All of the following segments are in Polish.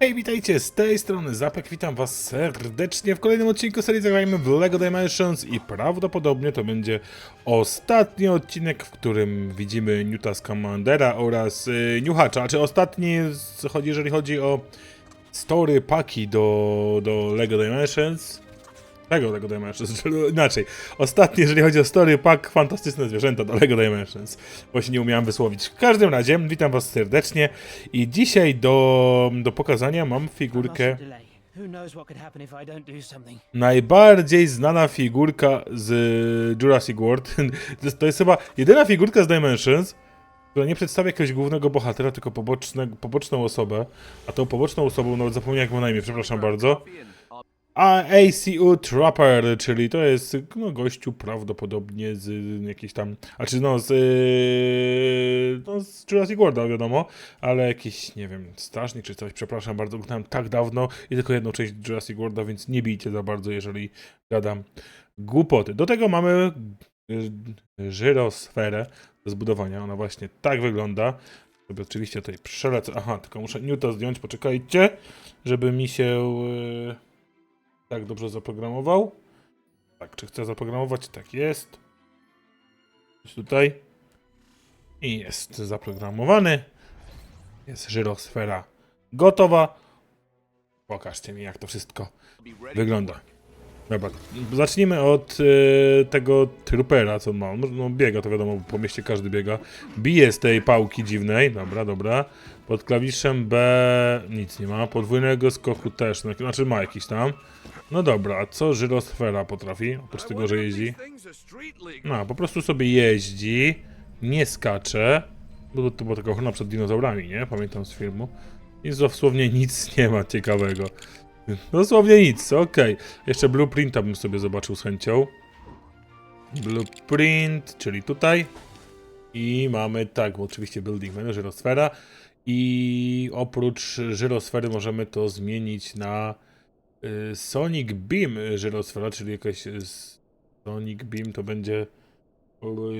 Hej, witajcie, z tej strony Zapek, witam was serdecznie w kolejnym odcinku serii Zagrajmy w LEGO Dimensions i prawdopodobnie to będzie ostatni odcinek, w którym widzimy Newta Scamandera oraz y, Niuhacza, a czy ostatni, z- jeżeli chodzi o story paki do, do LEGO Dimensions, tego LEGO Dimensions, inaczej, ostatni, jeżeli chodzi o story pack Fantastyczne Zwierzęta. Do LEGO Dimensions, się nie umiałem wysłowić. W każdym razie, witam was serdecznie. I dzisiaj do, do pokazania mam figurkę, najbardziej znana figurka z Jurassic World. To jest- To jest chyba jedyna figurka z Dimensions, która nie przedstawia jakiegoś głównego bohatera, tylko poboczne, poboczną osobę. A tą poboczną osobą, nawet zapomniałem jak ma na imię, przepraszam bardzo. A ACU Trapper, czyli to jest no, gościu prawdopodobnie z jakiejś tam, a czy no z, yy, no z Jurassic World, wiadomo, ale jakiś, nie wiem, strażnik czy coś, przepraszam bardzo, oglądałem tak dawno i tylko jedną część Jurassic Worlda, więc nie bijcie za bardzo, jeżeli gadam głupoty. Do tego mamy yy, żyrosferę do zbudowania, ona właśnie tak wygląda. Oczywiście tutaj przelecę, aha, tylko muszę Newta zdjąć, poczekajcie, żeby mi się... Yy tak dobrze zaprogramował. Tak, czy chcę zaprogramować? Tak jest. Tutaj. I jest zaprogramowany. Jest żyrosfera gotowa. Pokażcie mi, jak to wszystko wygląda. Dobra, zacznijmy od e, tego trupera, co ma. No, biega, to wiadomo, po mieście każdy biega. Bije z tej pałki dziwnej. Dobra, dobra. Pod klawiszem B nic nie ma. Podwójnego skoku też. no, Znaczy ma jakiś tam. No dobra, a co żyrosfera potrafi? Oprócz tego, że jeździ. No, po prostu sobie jeździ, nie skacze. Bo to była taka ochrona przed dinozaurami, nie? Pamiętam z filmu. I dosłownie nic nie ma ciekawego. Dosłownie nic, okej. Jeszcze blueprinta bym sobie zobaczył z chęcią. Blueprint, czyli tutaj. I mamy tak, bo oczywiście building menu, żyrosfera. I oprócz żyrosfery możemy to zmienić na y, Sonic Beam żyrosfera, czyli jakaś y, Sonic Beam to będzie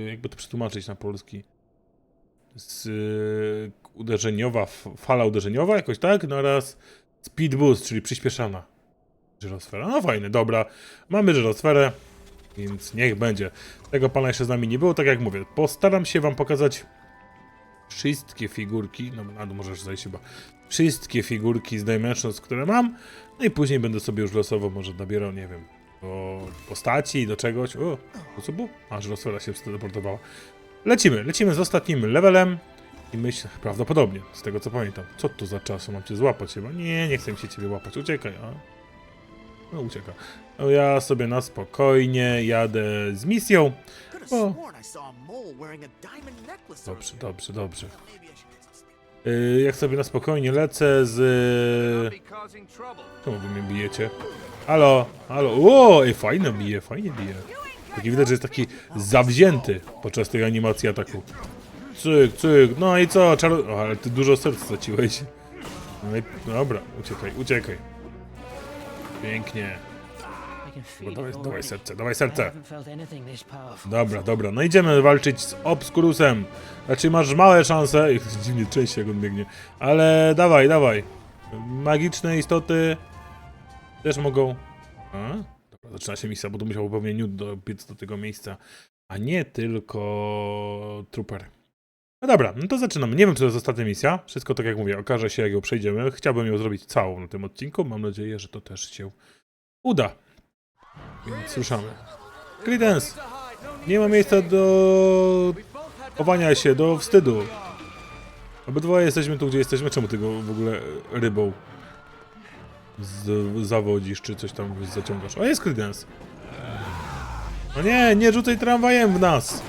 jakby to przetłumaczyć na polski z y, uderzeniowa, fala uderzeniowa jakoś tak, no oraz speed boost, czyli przyspieszana żyrosfera. No fajne, dobra. Mamy żyrosferę, więc niech będzie. Tego pana jeszcze z nami nie było, tak jak mówię. Postaram się wam pokazać wszystkie figurki, no na dół możesz zejść chyba, wszystkie figurki z Dimensions, które mam, no i później będę sobie już losowo może nabierał, nie wiem, do postaci, do czegoś. O, co było? A, żyrosfera się teleportowała. Lecimy, lecimy z ostatnim levelem i myślę, prawdopodobnie, z tego co pamiętam. Co to za czas? Mam cię złapać chyba? Nie, nie chcę mi się ciebie łapać, uciekaj, a? No ucieka. No ja sobie na spokojnie jadę z misją. Necklace. Dobrze, dobrze, dobrze. Yy, jak sobie na spokojnie lecę z... Czemu wy mnie bijecie? Halo, halo. O, ej, fajnie bije, fajnie bije. Taki widać, że jest taki zawzięty podczas tej animacji ataku. Cyk, cyk, no i co, czaro... O, ale ty dużo serc straciłeś. No i, dobra, uciekaj, uciekaj. Pięknie. Bo dawaj, dawaj serce, dawaj serce. Dobra, dobra, no idziemy walczyć z Obscurusem. Znaczy masz małe szanse, i dziwnie częściej jak on biegnie, ale dawaj, dawaj. Magiczne istoty też mogą... A? Dobra, zaczyna się misja, bo tu musiał pewnie Newt dobiec do tego miejsca, a nie tylko Trooper. No dobra, no to zaczynamy. Nie wiem, czy to jest ostatnia misja. Wszystko tak jak mówię, okaże się, jak ją przejdziemy. Chciałbym ją zrobić całą na tym odcinku. Mam nadzieję, że to też się uda. Więc ruszamy. Credence! Nie ma miejsca do chowania się, do wstydu. Obydwoje jesteśmy tu, gdzie jesteśmy. Czemu ty go w ogóle rybą z, zawodzisz, czy coś tam zaciągasz? O, jest Credence. No nie, nie rzucaj tramwajem w nas.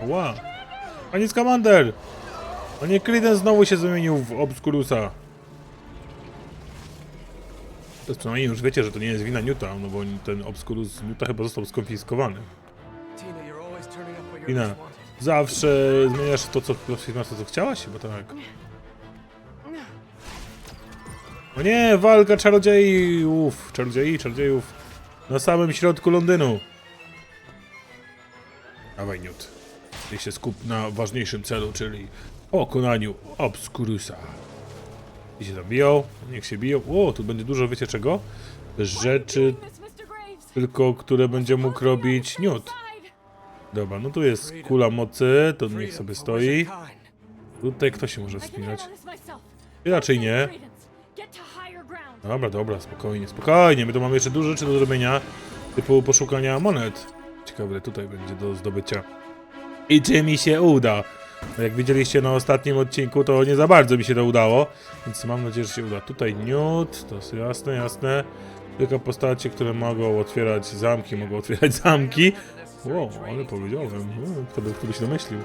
Ła. Scamander! No nie, Credence znowu się zamienił w Obscurusa. To przynajmniej już wiecie, że to nie jest wina Newta, no bo ten Obscurus Newta chyba został skonfiskowany. Wanted. zawsze zmieniasz to, co, to, co chciałaś? Chyba tak. O nie, walka czarodziejów, czarodziei, czarodziejów na samym środku Londynu. Dawaj, Newt. Ty się skup na ważniejszym celu, czyli pokonaniu Obscurusa. I się tam biją, niech się biją. O, tu będzie dużo, wiecie czego? Rzeczy, tylko które będzie mógł robić Newt. Dobra, no tu jest kula mocy, to niech sobie stoi. Tutaj kto się może wspinać? Raczej nie. Dobra, dobra, spokojnie, spokojnie. My tu mamy jeszcze dużo rzeczy do zrobienia, typu poszukania monet. Ciekawe, tutaj będzie do zdobycia. I czy mi się uda? No jak widzieliście na ostatnim odcinku, to nie za bardzo mi się to udało, więc mam nadzieję, że się uda. Tutaj Newt, to jest jasne, jasne. Tylko postacie, które mogą otwierać zamki, mogą otwierać zamki. Wow, ale powiedziałem, no, kto by, kto by się domyślił.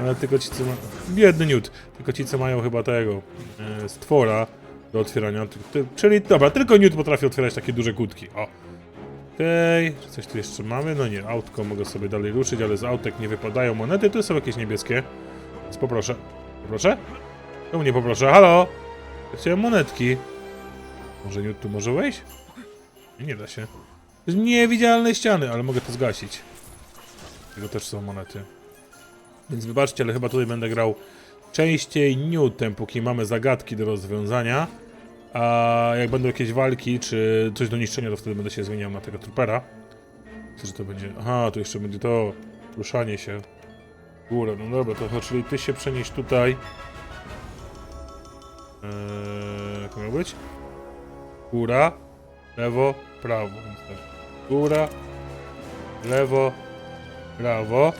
Ale tylko ci, co ma... Biedny Newt. Tylko ci, co mają chyba tego e, stwora do otwierania. Czyli, dobra, tylko Newt potrafi otwierać takie duże kłódki. O. Okej, czy coś tu jeszcze mamy? No nie, autko mogę sobie dalej ruszyć, ale z autek nie wypadają monety, tu są jakieś niebieskie. Więc poproszę. Poproszę? Czemu nie poproszę? Halo? Chciałem monetki. Może Newt tu może wejść? Nie, Nie da się. To niewidzialne ściany, ale mogę to zgasić. Tego też są monety. Więc wybaczcie, ale chyba tutaj będę grał częściej Newtem, póki mamy zagadki do rozwiązania. A jak będą jakieś walki, czy coś do niszczenia, to wtedy będę się zmieniał na tego trupera. Co, że to będzie... Aha, tu jeszcze będzie to ruszanie się. Góra, no dobra, to chodź, czyli ty się przenieś tutaj. Eee, jak miał być? Góra, lewo, prawo. Tak. Góra, lewo, prawo.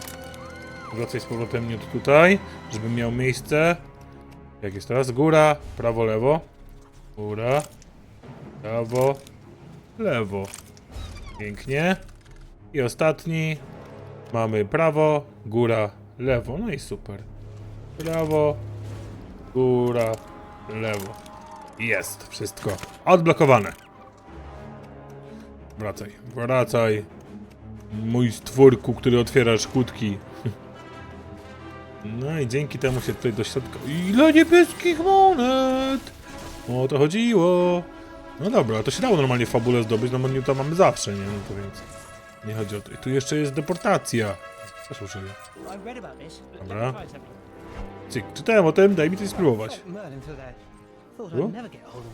Wracaj z powrotem Newt tutaj, żeby miał miejsce. Jak jest teraz? Góra, prawo, lewo. Góra, prawo, lewo. Pięknie. I ostatni. Mamy prawo, góra, lewo. No i super. Prawo, góra, lewo. Jest wszystko odblokowane. Wracaj, wracaj. Mój stwórku, który otwiera szkutki. No i dzięki temu się tutaj do środka... Ile niebieskich monet! O to chodziło. No dobra, to się dało normalnie w fabule zdobyć, no bo Newta mamy zawsze, nie? No to więc... Nie chodzi o to. I tu jeszcze jest deportacja. Let Dobra. Cyk, czytałem o tym, daj mi coś spróbować. Tu?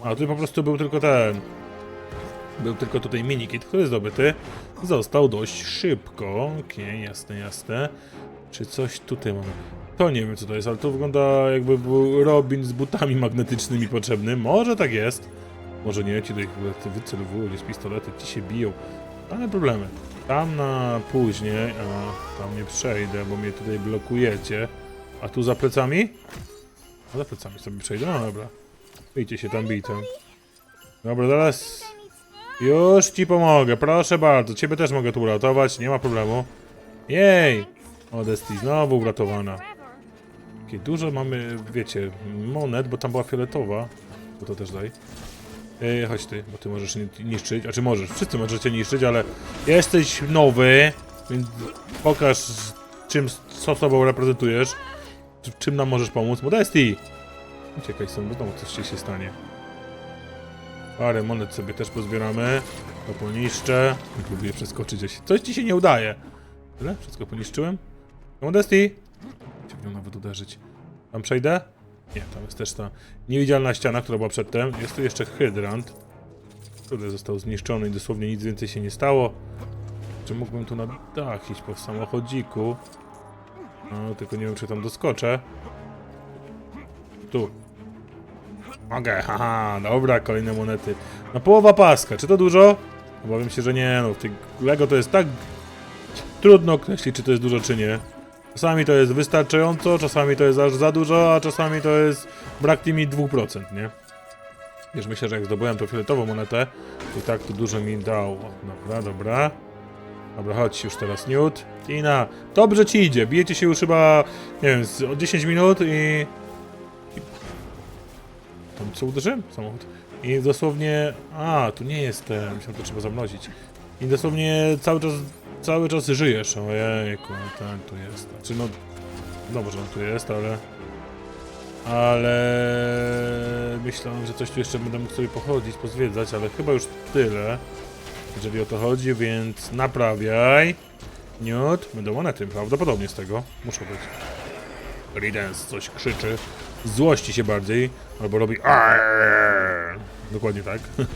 A tu po prostu był tylko ten. Był tylko tutaj minikit, który zdobyty został dość szybko. Okej, jasne, jasne. Czy coś tutaj mamy? To nie wiem co to jest, ale to wygląda jakby był Robin z butami magnetycznymi potrzebny. Może tak jest. Może nie, ci tutaj wycelowują gdzieś pistolety, ci się biją. Ale problemy. Tam na później, a tam nie przejdę, bo mnie tutaj blokujecie. A tu za plecami? A za plecami sobie przejdę, no dobra. Bijcie się tam bitem. Dobra, zaraz. Już ci pomogę, proszę bardzo. Ciebie też mogę tu uratować, nie ma problemu. Jej! Odesti znowu uratowana. Jakie dużo mamy, wiecie, monet, bo tam była fioletowa. To to też daj. Ej, chodź ty, bo ty możesz ni- niszczyć. A czy możesz? Wszyscy możecie niszczyć, ale jesteś nowy, więc pokaż czym, co sobą reprezentujesz. Czy- Czym nam możesz pomóc? Modestii! Uciekaj stąd, bo znowu coś ci się stanie. Parę monet sobie też pozbieramy. To poniszczę. Próbuję przeskoczyć gdzieś. Coś ci się nie udaje. Tyle? Wszystko poniszczyłem? Modestii! Chciałbym nawet uderzyć. Tam przejdę? Nie, tam jest też ta niewidzialna ściana, która była przedtem. Jest tu jeszcze hydrant, który został zniszczony i dosłownie nic więcej się nie stało. Czy mógłbym tu na dach iść po samochodziku? No, tylko nie wiem, czy tam doskoczę. Tu. Mogę, haha, dobra, kolejne monety. No połowa paska, czy to dużo? Obawiam się, że nie, no w tych Lego to jest tak trudno określić, czy to jest dużo, czy nie. Czasami to jest wystarczająco, czasami to jest aż za dużo, a czasami to jest brak tymi 2%, nie? Wiesz, myślę, że jak zdobyłem tą fioletową monetę, to i tak to dużo mi dało. Dobra, dobra. Dobra, chodź już teraz, Newt. Tina, dobrze ci idzie, bijecie się już chyba, nie wiem, z, o 10 minut i... Tam co uderzyłem? Samochód. I dosłownie... A, tu nie jestem. Myślałem, to trzeba zamrozić. I dosłownie cały czas... Cały czas żyjesz. Ojejku, ten tu jest. Znaczy no... Dobrze, on tu jest, ale... Ale... Myślałem, że coś tu jeszcze będę mógł sobie pochodzić, pozwiedzać, ale chyba już tyle. Jeżeli o to chodzi, więc naprawiaj. Newt. Będą monety, prawdopodobnie z tego. Muszą być. Ridens coś krzyczy. złości się bardziej, albo robi. Dokładnie tak.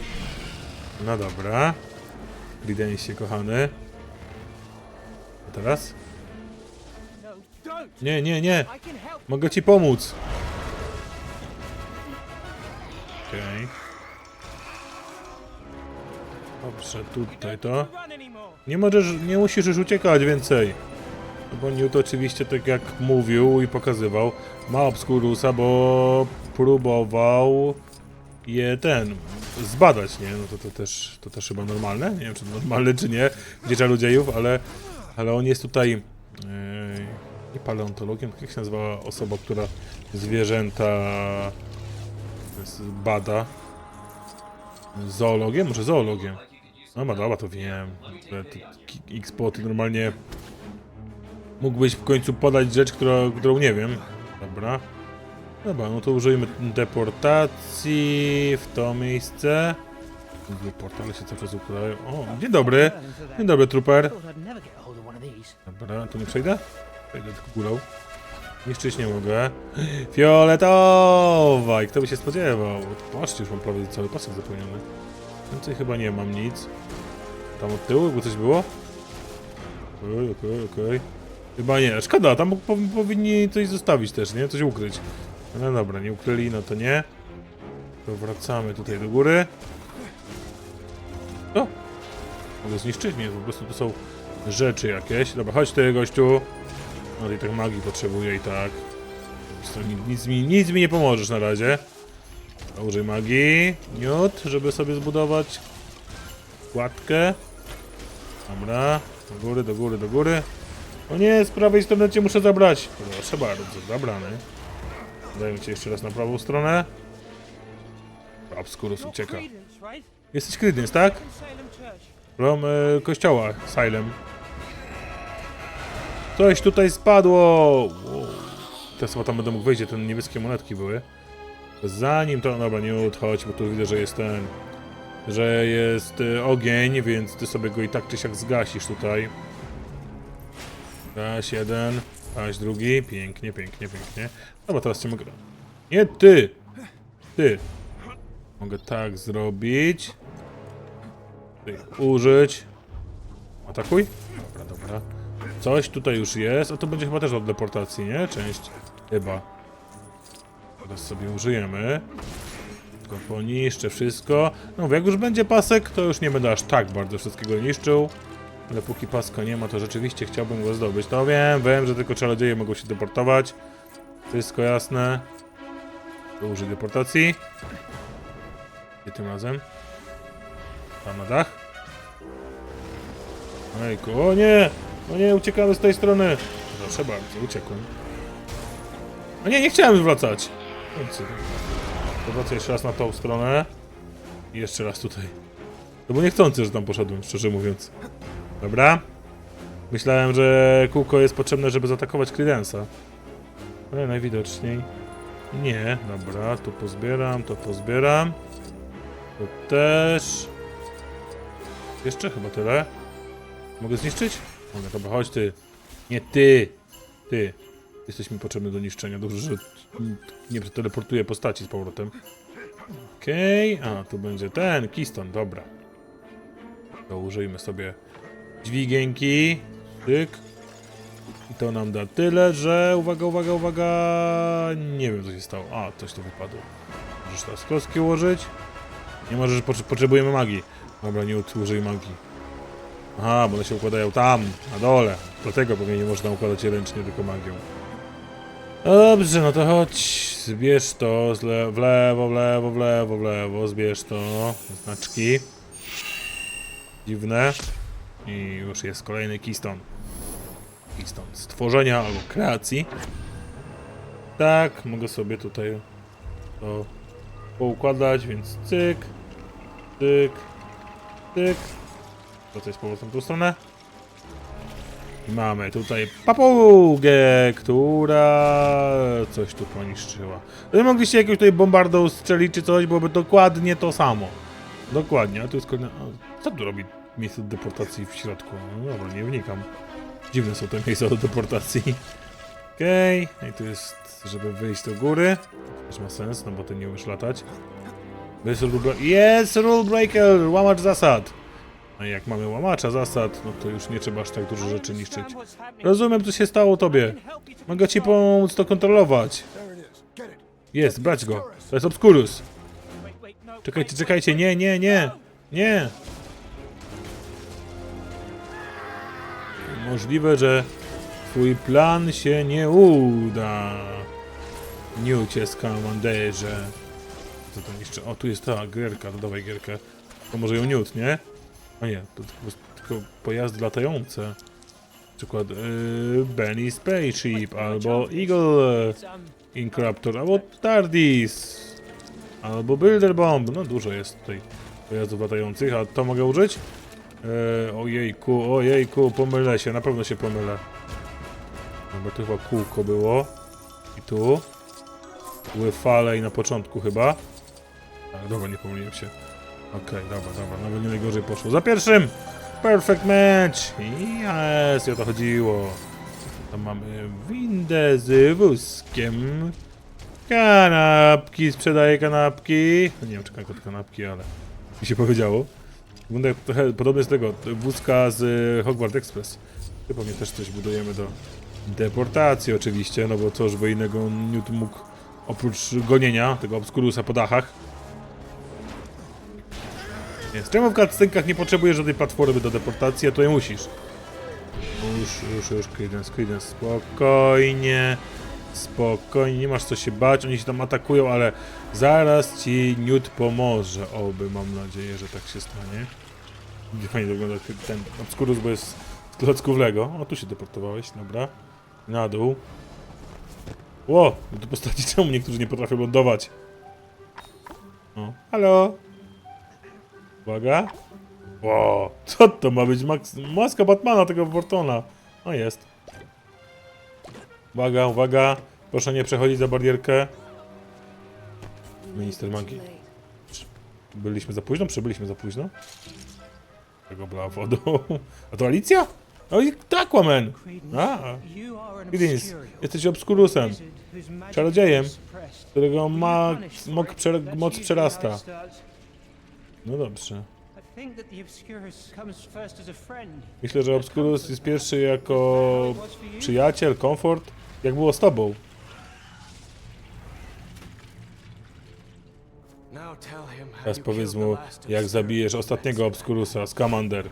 No dobra. Credensie, kochany. Teraz? Nie, nie, nie. Mogę ci pomóc. Okej. Dobrze, tutaj to. Nie możesz, nie musisz już uciekać więcej. No Bo Newt oczywiście, tak jak mówił i pokazywał, ma Obscurusa, bo próbował je ten, zbadać, nie? No to, to też, to też chyba normalne. Nie wiem, czy to normalne, czy nie, gdzie czarodziejów, ale, ale on jest tutaj, yy, nie paleontologiem, jak się nazywa osoba, która zwierzęta bada? Zoologiem? Może zoologiem? No ma dobra, to wiem. Ki- X-Poty normalnie mógłbyś w końcu podać rzecz, którą nie wiem. Dobra. Dobra, no to użyjmy deportacji w to miejsce. Portale się cały czas układają. O, dzień dobry. Dzień dobry, trooper. These. Dobra, tu nie przejdę? Przejdę tylko górą. Niszczyć nie mogę. Fioletowa! I kto by się spodziewał? Patrzcie, już mam prawie cały pasek zapełniony. Więcej chyba nie mam nic. Tam od tyłu, jakby coś było? Okej, okej, okej. Chyba nie. Szkoda, tam po, powinni coś zostawić też, nie? Coś ukryć. No dobra, nie ukryli, no to nie. To wracamy tutaj do góry. O! Mogę zniszczyć? Nie, po prostu to są rzeczy jakieś. Dobra, chodź ty, gościu. No i tak magii potrzebuję i tak. Zresztą ni- Nic mi, nic mi nie pomożesz na razie. A Użyj magii. Miód, żeby sobie zbudować kładkę. Dobra. Do góry, do góry, do góry. O nie, z prawej strony cię muszę zabrać. Proszę bardzo, zabrany. Dajmy cię jeszcze raz na prawą stronę. Obskurus ucieka. Jesteś Credence, tak? From e, kościoła Salem. Coś tutaj spadło! Wow. Teraz chyba tam będę mógł gdzie te niebieskie monetki były. Zanim to... Dobra, nie odchodź, bo tu widzę, że jest ten... Że jest e, ogień, więc ty sobie go i tak czy siak zgasisz tutaj. Gaś jeden, gaś drugi. Pięknie, pięknie, pięknie. Dobra, teraz cię mogę... Nie ty! Ty! Mogę tak zrobić. Tutaj użyć. Atakuj. Dobra, dobra. Coś tutaj już jest, a to będzie chyba też od deportacji, nie? Część. Chyba. Teraz sobie użyjemy. Tylko poniszczę wszystko. No mówię, jak już będzie pasek, to już nie będę aż tak bardzo wszystkiego niszczył. Ale póki paska nie ma, to rzeczywiście chciałbym go zdobyć. No wiem, wiem, że tylko czarodzieje mogą się deportować. Wszystko jasne. Użyj deportacji. I tym razem. Tam na dach. Ojku, o nie! O nie, uciekamy z tej strony! Proszę bardzo, uciekłem. O nie, nie chciałem wracać! No co? To wracę jeszcze raz na tą stronę. I jeszcze raz tutaj. To było niechcący, że tam poszedłem, szczerze mówiąc. Dobra. Myślałem, że kółko jest potrzebne, żeby zaatakować Credensa. Ale najwidoczniej nie. Dobra, tu pozbieram, to pozbieram. To też. Jeszcze chyba tyle. Mogę zniszczyć? Mogę, dobra, chodź ty. Nie ty! Ty. Jesteś mi potrzebny do niszczenia. Dobrze, że nie teleportuję postaci z powrotem. Okej, a tu będzie ten, Keystone, dobra. To użyjmy sobie dźwigienki. Tyk. I to nam da tyle, że uwaga, uwaga, uwaga. Nie wiem co się stało. A, coś tu wypadło. Możesz teraz kostki ułożyć? Nie możesz, potrze- potrzebujemy magii. Dobra, nie użyj magii. Aha, bo one się układają tam, na dole. Dlatego pewnie nie można układać je ręcznie, tylko magią. Dobrze, no to chodź. Zbierz to z le w lewo, w lewo, w lewo, w lewo. Zbierz to. Znaczki. Dziwne. I już jest kolejny keystone. Keystone stworzenia albo kreacji. Tak, mogę sobie tutaj to poukładać, więc cyk, cyk, cyk. Jest z powrotem w tą stronę. I mamy tutaj papugę, która coś tu poniszczyła. Gdyby mogliście jakąś tutaj bombardą strzelić czy coś, byłoby dokładnie to samo. Dokładnie, a tu jest kolejna... Co tu robi miejsce deportacji w środku? No dobra, nie wnikam. Dziwne są te miejsca do deportacji. Okej, i tu jest, żeby wyjść do góry. Też ma sens, no bo ty nie umiesz latać. Jest rule breaker! Łamacz zasad! A jak mamy łamacza zasad, no to już nie trzeba aż tak dużo rzeczy niszczyć. Rozumiem, co się stało tobie. Mogę ci pomóc to kontrolować. Jest, brać go. To jest Obscurus. No. Czekajcie, czekajcie, nie, nie, nie. Nie. Możliwe, że twój plan się nie uda. Newcie skamanderze. Co to niszczy? O, tu jest ta gierka, to dawaj gierkę. To może ją Newt, nie? A nie, to tylko, tylko pojazdy latające. Na przykład yy, Benny Spaceship, albo Eagle Incorruptor, albo Tardis, albo Builder Bomb. No dużo jest tutaj pojazdów latających, a to mogę użyć? Eee, ojejku, ojejku, pomylę się, na pewno się pomylę. No bo tu chyba kółko było. I tu. Były fale i na początku chyba. Ale dobra, nie pomyliłem się. Okej, dobra, dobra, nawet nie najgorzej poszło. Za pierwszym! Perfect match! Yes, i o to chodziło. Tam mamy windę z wózkiem. Kanapki, sprzedaję kanapki. No nie wiem, czy to kanapki, ale mi się powiedziało. Wygląda trochę podobny z tego, wózka z Hogwarts Express. Tu pewnie też coś budujemy do deportacji oczywiście, no bo cóż by innego Newt mógł oprócz gonienia tego Obscurusa po dachach. Jest. Czemu w cutscenkach nie potrzebujesz żadnej platformy do deportacji, a tutaj musisz? Już, już, już, Credence, Credence, spokojnie, spokojnie, nie masz co się bać, oni się tam atakują, ale zaraz ci Newt pomoże, oby, mam nadzieję, że tak się stanie. Nie fajnie wygląda ten- Obscurus, bo jest z klocków Lego. O, tu się deportowałeś, dobra. Na dół. Ło, do postaci czemu niektórzy nie potrafią lądować? O, halo? Uwaga. Ło, co to ma być? Max, maska Batmana, tego Wortona. O, jest. Uwaga, uwaga. Proszę nie przechodzić za barierkę. Minister magii. Byliśmy za późno? Przybyliśmy za późno? Tego była wodą. A to Alicja? O i Aquaman! A, obscurial jesteś magic czarodziejem, którego ma, moc przerasta. No dobrze. Myślę, że Obscurus jest pierwszy jako przyjaciel, komfort. Jak było z tobą? Teraz powiedz mu, jak zabijesz ostatniego. Obscurusa, Scamander.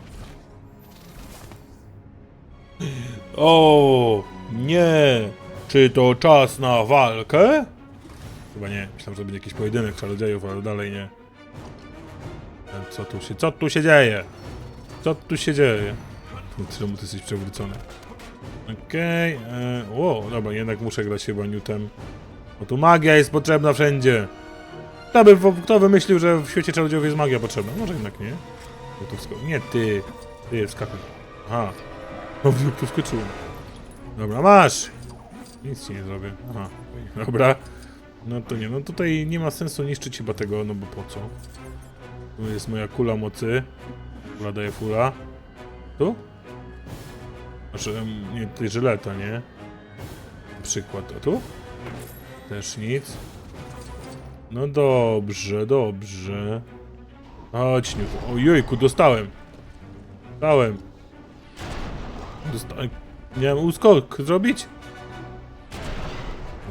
O, nie! Czy to czas na walkę? Chyba nie. Myślałem, że będzie jakiś pojedynek czarodziejów, ale dalej nie. E, Co tu się, co tu się dzieje? Co tu się dzieje? Czemu ty jesteś przewrócony? Okej, e, o, dobra, jednak muszę grać chyba Newtem. Bo tu magia jest potrzebna wszędzie. Kto, by, kto wymyślił, że w świecie czarodziejów jest magia potrzebna? Może jednak nie. No tu wsko- nie, ty. Ty, wskakuj. Aha. No, tu wskoczyłem. Dobra, masz! Nic ci nie zrobię. Aha. Dobra. No to nie, no tutaj nie ma sensu niszczyć chyba tego, no bo po co? Tu jest moja kula mocy. Kula daje fula. Tu? Znaczy, nie, tutaj żyleta, nie? Na przykład, a tu? Też nic. No dobrze, dobrze. Chodź, nie. Ojejku, dostałem. Dostałem. Dostałem. Miałem uskok zrobić?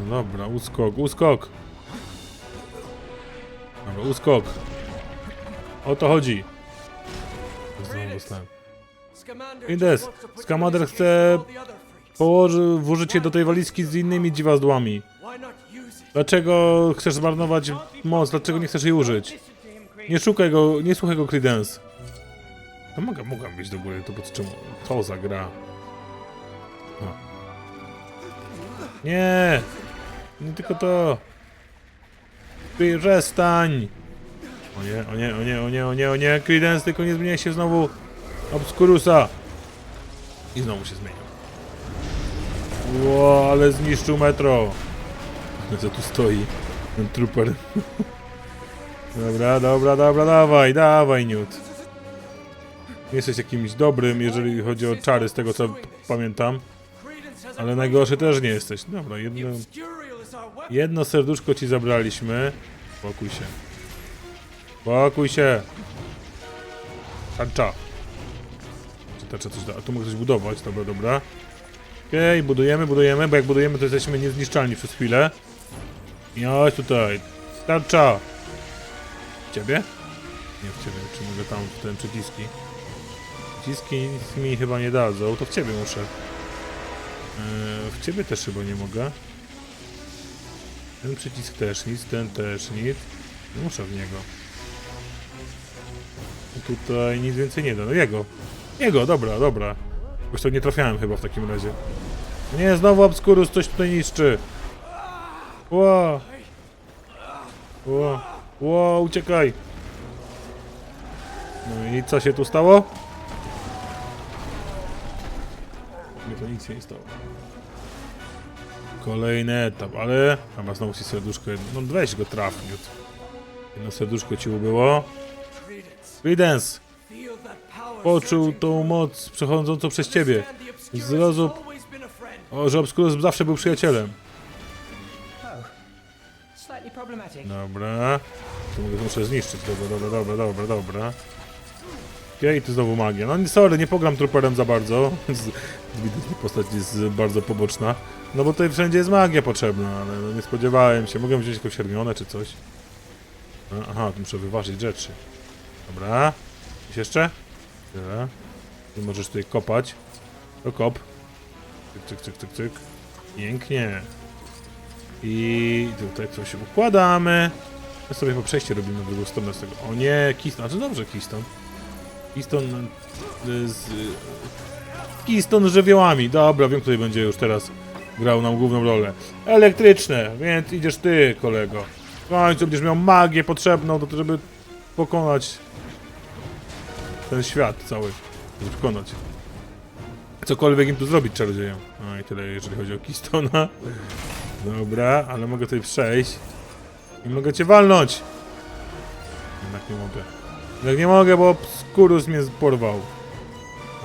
No dobra, uskok, uskok. Dobra, uskok. O to chodzi. Znowu dostałem. Scamander Ides, just wants to put you in Scamander his case chce. Położy, włożyć je do tej walizki z innymi dziwazdłami. Dlaczego chcesz zmarnować moc? Dlaczego nie chcesz jej użyć? Nie szukaj go, nie słuchaj go Credence. To mogę, mogę być do góry, to po czemu? To za gra. O. Nie! Nie tylko to. Przestań! O nie, o nie, o nie, o nie, o nie, o nie, Credence, tylko nie zmienia się znowu Obscurusa. I znowu się zmienił. Ło, ale zniszczył metro. Co tu stoi? Ten trooper. Dobra, dobra, dobra, dawaj, dawaj, Newt. Jesteś jakimś dobrym, jeżeli chodzi o czary, z tego co pamiętam. Ale najgorszy też nie jesteś. Dobra, jedno, jedno serduszko ci zabraliśmy. Pokój się. Pokój się. Tarcza. Czy tarcza coś da? A tu mogę coś budować. Dobra, dobra. Okej, budujemy, budujemy, bo jak budujemy to jesteśmy niezniszczalni przez chwilę. Chodź tutaj. Tarcza. W ciebie? Nie w ciebie, czy mogę tam w ten przyciski? Przyciski nic mi chyba nie dadzą, to w ciebie muszę. Eee, w ciebie też chyba nie mogę. Ten przycisk też nic, ten też nic. Muszę w niego. Tutaj nic więcej nie da. No jego. Jego, dobra, dobra. Już to nie trafiałem chyba w takim razie. Nie, znowu Obskurus coś tutaj niszczy. Ło. Ło. Ło, uciekaj. No i co się tu stało? Nie, to nic się nie stało. Kolejny etap, ale... Chyba znowu ci serduszko. No weź go traf. Jedno serduszko ci ubyło. Credence. Poczuł tą moc przechodzącą przez ciebie. Zrozum... O, że Obscurus zawsze był przyjacielem. Oh. Dobra. To mogę, muszę zniszczyć. Dobra, dobra, dobra, dobra, dobra. Okej, tu znowu magia. No nie- sorry, nie pogram truperem za bardzo. Z- Widać, że postać jest bardzo poboczna. No bo tutaj wszędzie jest magia potrzebna, ale no nie spodziewałem się. Mogłem wziąć jakąś Hermionę czy coś. Aha, tu muszę wyważyć rzeczy. Dobra. Coś jeszcze? Tyle. Ty możesz tutaj kopać. To kop. Cyk, cyk, cyk, cyk, cyk. Pięknie. I tutaj coś układamy. My sobie po przejście robimy w drugą stronę z tego. O nie, Keystone. Znaczy dobrze, Keystone. Keystone y, z... y, Keystone z żywiołami. Dobra, wiem, który będzie już teraz grał nam główną rolę. Elektryczne, więc idziesz ty, kolego. W końcu będziesz miał magię potrzebną do żeby pokonać ten świat cały. Pokonać. Cokolwiek im tu zrobić czarodziejom. No i tyle, jeżeli chodzi o Keystona. Dobra, ale mogę tutaj przejść. I mogę cię walnąć. Jednak nie mogę. Jednak nie mogę, bo Skurus mnie porwał.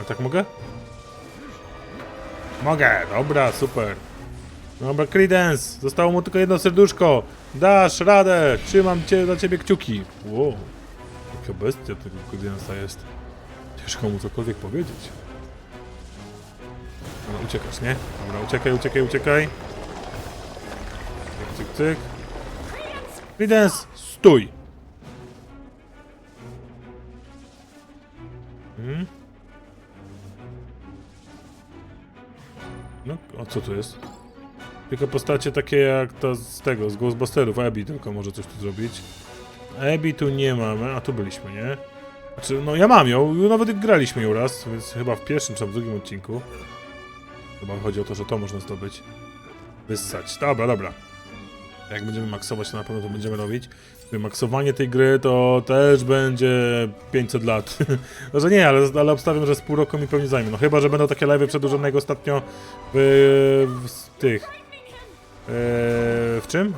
A tak mogę? Mogę, dobra, super. Dobra, Credence, zostało mu tylko jedno serduszko. Dasz radę, trzymam cię za ciebie kciuki. Wow, jaka bestia tego Credence'a jest. Ciężko mu cokolwiek powiedzieć. Dobra, uciekasz, nie? Dobra, uciekaj, uciekaj, uciekaj. Cyk, cyk, cyk. Credence, stój! Hmm? No, a co tu jest? Tylko postacie takie jak ta z tego, z Ghostbusterów, Abby tylko może coś tu zrobić. Abby tu nie mamy, a tu byliśmy, nie? Znaczy, no ja mam ją, nawet graliśmy ją raz, więc chyba w pierwszym czy w drugim odcinku. Chyba chodzi o to, że to można zdobyć. Wyssać. Dobra, dobra. Jak będziemy maksować, to na pewno to będziemy robić. Maksowanie tej gry to też będzie 500 lat. Może nie, ale, ale obstawiam, że z pół roku mi pewnie zajmie. No chyba, że będą takie live'y przedłużone jak ostatnio w, w tych... e, w czym?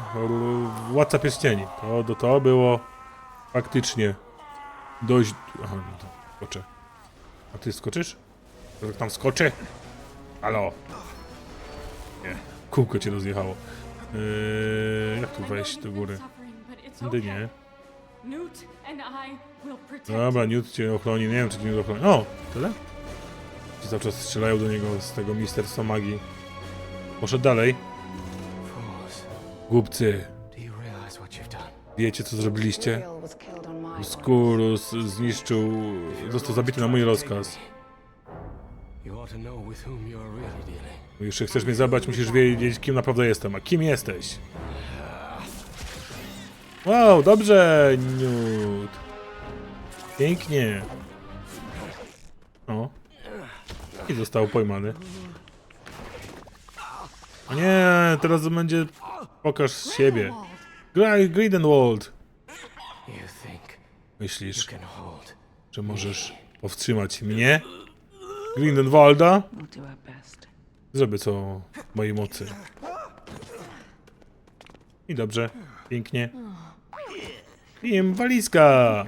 Władca Pierścieni. To, to, było faktycznie dość... Aha, no skoczę. A ty skoczysz? To tam skoczy? Halo? Nie, kółko cię rozjechało. Eee, jak tu wejść do góry? Nigdy nie. Newt Dobra, Newt cię ochroni. Nie wiem, czy cię nie ochroni. O, tyle? Ci cały czas strzelają do niego z tego Ministerstwa Magii. Poszedł dalej. Głupcy, wiecie co zrobiliście? Skurus zniszczył... Został zabity na mój rozkaz. Jeśli chcesz mnie zabrać, musisz wiedzieć, kim naprawdę jestem. A kim jesteś? Wow, dobrze, Newt. Pięknie. O. I został pojmany. Nie, teraz będzie... Pokaż siebie. Gridenwald. Myślisz, że możesz powstrzymać mnie? Best. Zrobię co w mojej mocy. I dobrze, pięknie. Im walizka!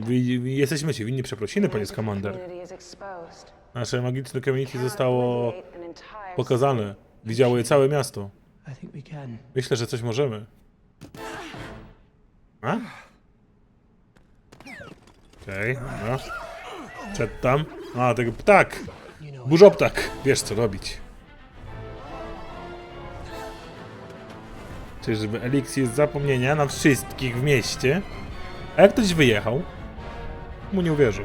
Wi- Jesteśmy ci winni przeprosiny, panie Skamander. Nasze magiczne community zostało pokazane. Widziało je całe miasto. Myślę, że coś możemy. A? Okej, dobra. Przed tam. A, tego ptak! Burzoptak! Wiesz co robić. Czyżby eliksir zapomnienia na wszystkich w mieście? A jak ktoś wyjechał? Mu nie uwierzył.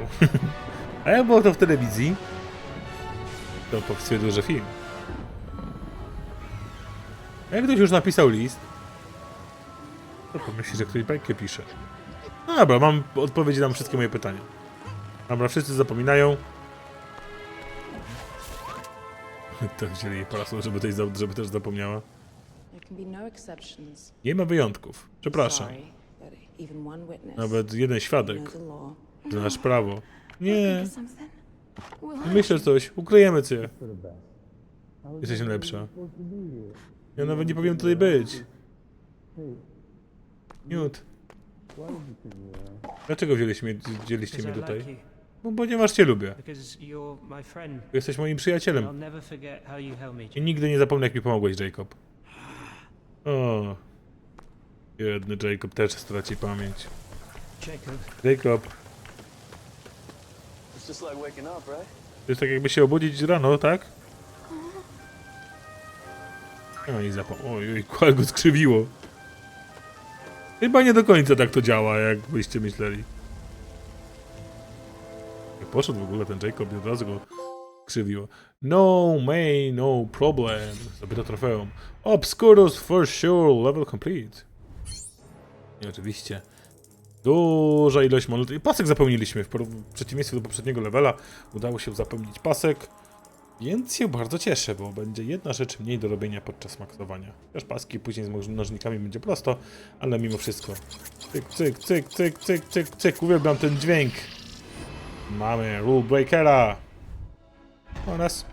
A jak było to w telewizji? To stwierdził, że film. A jak ktoś już napisał list? To pomyśli, że ktoś bajkę pisze. No dobra, mam odpowiedzi na wszystkie moje pytania. Dobra, wszyscy zapominają. To wzięli jej parasol, żeby, tej, żeby też zapomniała. No. Nie ma wyjątków. Przepraszam. Nawet jeden świadek. To nasz prawo. Nie, myślę coś. Ukryjemy cię. Jesteś lepsza. Ja nawet nie powinien tutaj być. Newt. Dlaczego wzięliście mnie, wzięliście mnie tutaj? you. No, ponieważ cię lubię. Jesteś moim przyjacielem. I nigdy nie zapomnę, jak mi pomogłeś, Jacob. O. Biedny Jacob też straci pamięć. Jacob. To jest tak jakby się obudzić rano, tak? No i zapomniał. Oj, oj, ale go skrzywiło. Chyba nie do końca tak to działa, jak byście myśleli. Jak poszedł w ogóle ten Jacob i od razu go krzywiło. No, may, no problem. Zdobyto trofeum. Obscurus for sure, level complete. I oczywiście duża ilość monet. I pasek zapełniliśmy. W w przeciwieństwie do poprzedniego levela udało się zapełnić pasek. Więc się bardzo cieszę, bo będzie jedna rzecz mniej do robienia podczas maksowania. Też paski później z mnożnikami będzie prosto, ale mimo wszystko. Cyk, cyk, cyk, cyk, cyk, cyk, cyk. Uwielbiam ten dźwięk. Mamy Rule Breakera. Oraz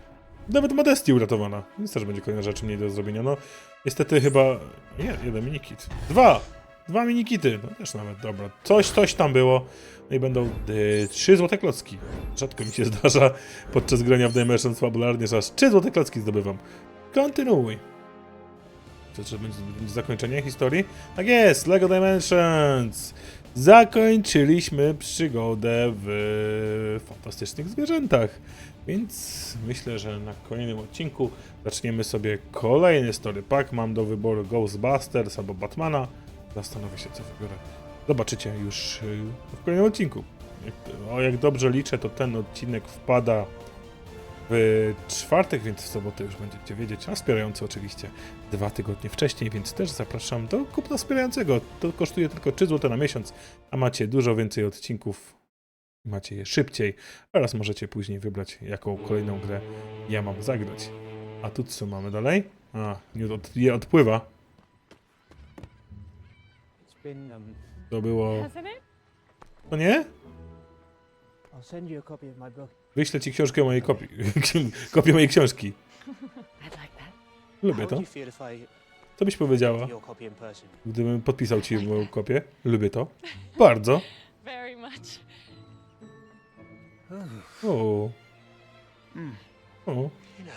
nawet Modestii uratowana. Więc też będzie kolejna rzecz mniej do zrobienia. No, niestety chyba... Nie, jeden minikit. Dwa! Dwa minikity. No też nawet, dobra. Coś, coś tam było. No i będą y, trzy złote klocki. Rzadko mi się zdarza podczas grania w Dimensions fabularnie, że aż trzy złote klocki zdobywam. Kontynuuj. To czy będzie, zakończenie historii? Tak jest, LEGO Dimensions! Zakończyliśmy przygodę w fantastycznych zwierzętach. Więc myślę, że na kolejnym odcinku zaczniemy sobie kolejny story pack. Mam do wyboru Ghostbusters albo Batmana. Zastanowię się, co wybiorę. Zobaczycie już y, w kolejnym odcinku. O, jak dobrze liczę, to ten odcinek wpada w czwartek, więc w sobotę już będziecie wiedzieć. A wspierający oczywiście dwa tygodnie wcześniej, więc też zapraszam do kupna wspierającego. To kosztuje tylko 3 zł na miesiąc, a macie dużo więcej odcinków. Macie je szybciej oraz możecie później wybrać, jaką kolejną grę ja mam zagrać. A tu co mamy dalej? A, nie od, odpływa. Been, um, To było... Hasn't it? To nie? I'll send you a copy of my book. Wyślę ci książkę mojej kopii. kopię mojej książki. I'd like that. Lubię How to. would you feel if I Co byś powiedziała, your copy in person? gdybym podpisał ci moją kopię? Lubię to. Bardzo. Very much. O. Hmm. O. You know,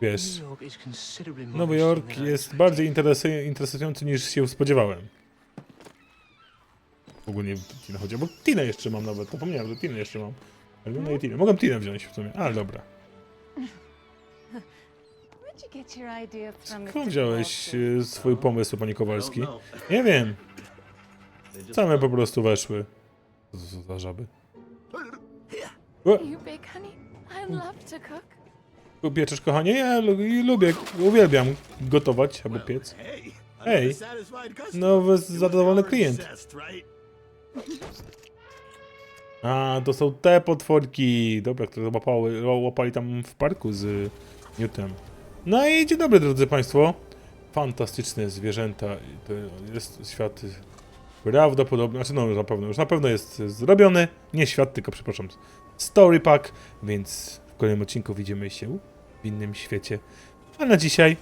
Wiesz, New York is considerably more Nowy interesting Jork than I jest bardziej interesu- interesujący niż się spodziewałem. Ogólnie Tina chodzi, bo Tinę jeszcze mam nawet, zapomniałem, że Tinę jeszcze mam. No i Tinę. Mogę Tinę wziąć w sumie, ale dobra. Skąd wziąłeś e, swój pomysł, panie Kowalski? Nie wiem. Same po prostu weszły. Co to za żaby? O, You bake, honey? I love to cook. Pieczysz, kochanie? Ja lu- i lubię, uwielbiam gotować albo piec. Hey. No, wy- zadowolony klient. A, to są te potworki. Dobra, które łapały, łapali tam w parku z Newtem. No i dzień dobry, drodzy Państwo. Fantastyczne zwierzęta. To jest świat prawdopodobnie, znaczy no na pewno, już na pewno jest zrobiony. Nie świat, tylko przepraszam, story pack, więc w kolejnym odcinku widzimy się w innym świecie. A na dzisiaj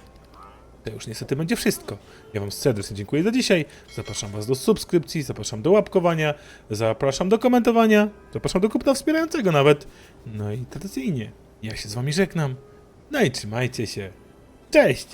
to już niestety będzie wszystko. Ja Wam serdecznie dziękuję za dzisiaj. Zapraszam Was do subskrypcji, zapraszam do łapkowania, zapraszam do komentowania, zapraszam do kupna wspierającego nawet. No i tradycyjnie, ja się z Wami żegnam. No i trzymajcie się. Cześć!